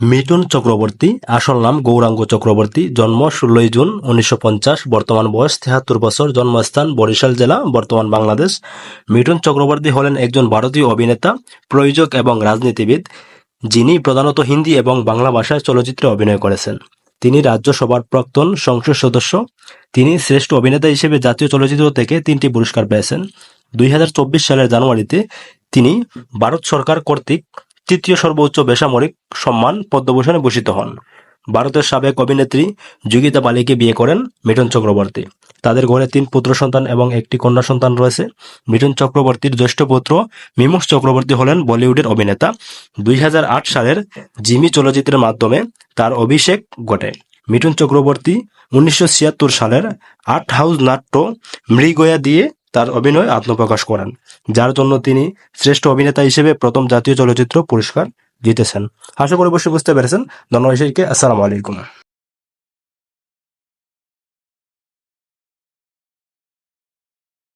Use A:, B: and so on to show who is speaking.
A: মিঠুন চক্রবর্তী, আসল নাম গৌরাঙ্গ চক্রবর্তী, জন্ম ষোলোই জুন উনিশশো পঞ্চাশ, বর্তমান বয়স তেহাত্তর বছর, জন্মস্থান বরিশাল জেলা, বর্তমান বাংলাদেশ। মিঠুন চক্রবর্তী হলেন একজন ভারতীয় অভিনেতা, প্রযোজক এবং রাজনীতিবিদ, যিনি প্রধানত হিন্দি এবং বাংলা ভাষায় চলচ্চিত্রে অভিনয় করেছেন। তিনি রাজ্যসভার প্রাক্তন সংসদ সদস্য। তিনি শ্রেষ্ঠ অভিনেতা হিসেবে জাতীয় চলচ্চিত্র থেকে তিনটি পুরস্কার পেয়েছেন। দুই হাজার চব্বিশ সালের জানুয়ারিতে তিনি ভারত সরকার কর্তৃক তৃতীয় সর্বোচ্চ বেসামরিক সম্মান পদ্মভূষণে ভূষিত হন। ভারতের সাবেক অভিনেত্রী যোগিতা বালিকে বিয়ে করেন মিঠুন চক্রবর্তী। তাদের ঘরে তিন পুত্র সন্তান এবং একটি কন্যা সন্তান রয়েছে। মিঠুন চক্রবর্তীর জ্যেষ্ঠ পুত্র মিমুষ চক্রবর্তী হলেন বলিউডের অভিনেতা। দুই হাজার আট সালের জিমি চলচ্চিত্রের মাধ্যমে তার অভিষেক ঘটে। মিঠুন চক্রবর্তী উনিশশো ছিয়াত্তর সালের আর্ট হাউস নাট্য মৃগয়া দিয়ে তার অভিনয় আত্মপ্রকাশ করেন, যার জন্য তিনি শ্রেষ্ঠ অভিনেতা হিসেবে প্রথম জাতীয় চলচ্চিত্র পুরস্কার জিতেছেন। আশা করি অবশ্যই বুঝতে পেরেছেন। ধন্যবাদ। আসসালামু আলাইকুম।